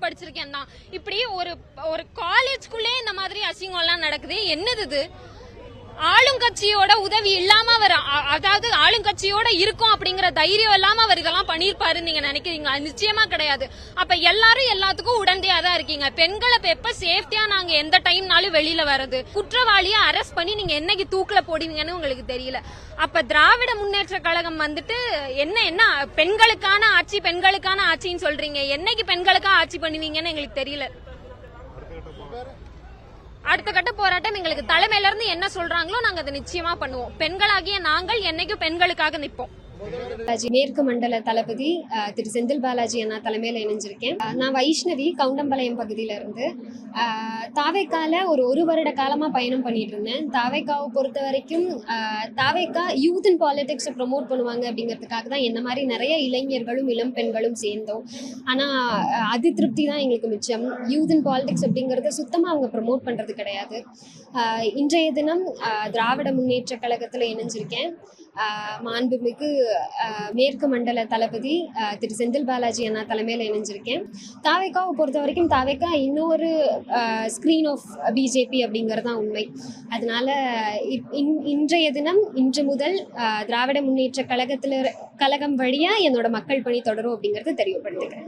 College படிச்சிருக்கேன் தான். இப்படி ஒரு ஒரு காலேஜ்குள்ளே இந்த மாதிரி அசிங்கம் எல்லாம் நடக்குது. என்னது இது? ஆளுங்கட்சியோட உதவி இல்லாம அதாவது ஆளுங்கட்சியோட இருக்கும் அப்படிங்கிற தைரியம் இல்லாம அவர் இதெல்லாம் பண்ணிருப்பாரு நீங்க நினைக்கிறீங்களா? நிச்சயமா கிடையாது. அப்ப எல்லாரும் எல்லாத்துக்கும் உடந்தையா தான் இருக்கீங்க. பெண்களை எப்ப சேஃப்டியா நாங்க எந்த டைம்னாலும் வெளியில வர்றது? குற்றவாளியை அரெஸ்ட் பண்ணி நீங்க என்னைக்கு தூக்குல போடுவீங்கன்னு உங்களுக்கு தெரியல. அப்ப திராவிட முன்னேற்ற கழகம் வந்துட்டு என்ன என்ன பெண்களுக்கான ஆட்சி பெண்களுக்கான ஆட்சின்னு சொல்றீங்க. என்னைக்கு பெண்களுக்கா ஆட்சி பண்ணுவீங்கன்னு எங்களுக்கு தெரியல. அடுத்த கட்ட போராட்டம் எங்களுக்கு தலைமையில இருந்து என்ன சொல்றாங்களோ நாங்க அதை நிச்சயமா பண்ணுவோம். பெண்களாகிய நாங்கள் என்னைக்கும் பெண்களுக்காக நிற்போம். பாலாஜி மேற்கு மண்டல தளபதி திரு செந்தில் பாலாஜி அண்ணா தலைமையில் இணைஞ்சிருக்கேன். நான் வைஷ்ணவி கவுண்டம்பாளையம் பகுதியில இருந்து. தாவேக்கால ஒரு ஒரு வருட காலமா பயணம் பண்ணிட்டு இருந்தேன். தாவேக்காவை பொறுத்த வரைக்கும் தாவேக்கா யூத் அண்ட் பாலிடிக்ஸை ப்ரொமோட் பண்ணுவாங்க அப்படிங்கிறதுக்காக தான் என்ன மாதிரி நிறைய இளைஞர்களும் இளம் பெண்களும் சேர்ந்தோம். ஆனா அது திருப்தி தான் எங்களுக்கு மிச்சம். யூத் அண்ட் பாலிடிக்ஸ் அப்படிங்கறத சுத்தமா அவங்க ப்ரொமோட் பண்றது கிடையாது. இன்றைய தினம் திராவிட முன்னேற்ற கழகத்துல இணைஞ்சிருக்கேன். மாண்புமிகு மேற்கு மண்டல தளபதி திரு செந்தில் பாலாஜி அண்ணா தலைமையில் இணைஞ்சிருக்கேன். தாவேக்காவை பொறுத்த வரைக்கும் தாவேக்கா இன்னொரு ஸ்க்ரீன் ஆஃப் பிஜேபி அப்படிங்கிறது தான் உண்மை. அதனால இப்- இன்- இன்றைய தினம் இன்று முதல் திராவிட முன்னேற்ற கழகத்தில் கழகம் வழியாக என்னோட மக்கள் பணி தொடரும் அப்படிங்கிறது தெரியப்படுத்துகிறேன்.